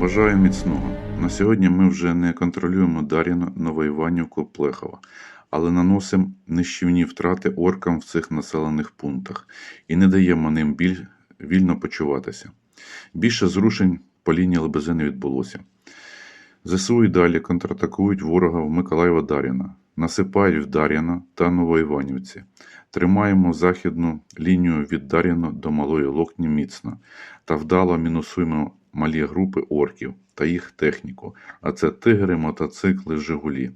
Бажаю міцного. На сьогодні ми вже не контролюємо Дар'їно, Новоіванівку, Плехова, але наносимо нищівні втрати оркам в цих населених пунктах і не даємо ним біль вільно почуватися. Більше зрушень по лінії Лебези не відбулося. ЗСУ і далі контратакують ворога в Миколаєва Дар'яна, насипають в Дар'яна та Новоіванівці. Тримаємо західну лінію від Дар'яна до Малої Локні міцно та вдало мінусуємо малі групи орків та їх техніку, а це тигри, мотоцикли, Жигулі.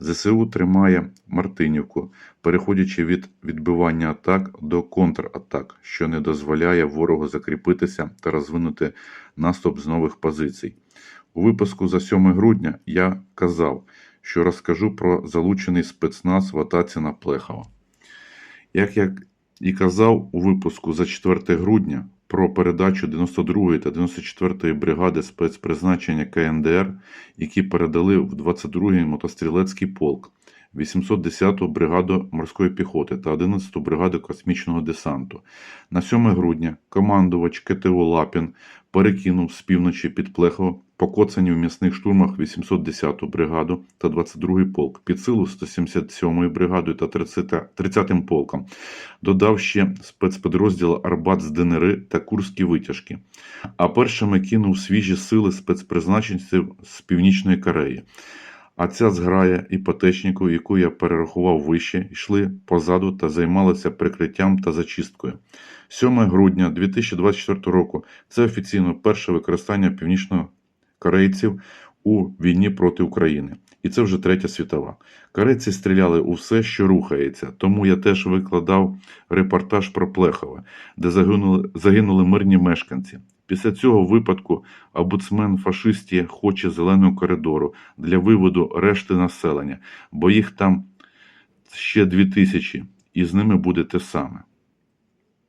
ЗСУ тримає Мартинівку, переходячи від відбивання атак до контратак, що не дозволяє ворогу закріпитися та розвинути наступ з нових позицій. У випуску за 7 грудня я казав, що розкажу про залучений спецназ в атаці на Плехова. Як я і казав у випуску за 4 грудня про передачу 92-ї та 94-ї бригади спецпризначення КНДР, які передали в 22-й мотострілецький полк, 810-ту бригаду морської піхоти та 11-ту бригаду космічного десанту. На 7 грудня командувач КТО Лапін перекинув з півночі під Плехово покоцані в м'ясних штурмах 810-ту бригаду та 22-й полк під силу 177-ї бригадою та 30 30-м полком. Додав ще спецпідрозділ Арбат з ДНР та Курські витяжки. А першими кинув свіжі сили спецпризначенців з Північної Кореї. А ця зграя іпотечнику, яку я перерахував вище, йшли позаду та займалися прикриттям та зачисткою. 7 грудня 2024 року це офіційно перше використання північнокорейців у війні проти України. І це вже третя світова. Корейці стріляли у все, що рухається. Тому я теж викладав репортаж про Плехове, де загинули, загинули мирні мешканці. Після цього випадку обуцмен фашисті хоче зеленого коридору для виводу решти населення, бо їх там ще дві тисячі, і з ними буде те саме.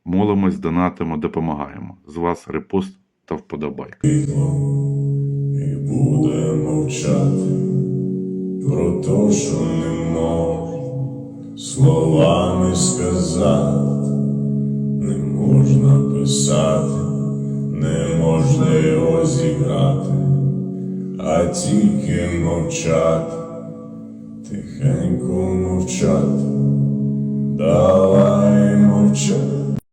Молимось, донатимо, допомагаємо. З вас репост та вподобайка. І буде мовчати про те, що не можна словами сказати, не можна писати, можна його зіграти, а тільки мовчати, тихенько мовчати, давай мовчати.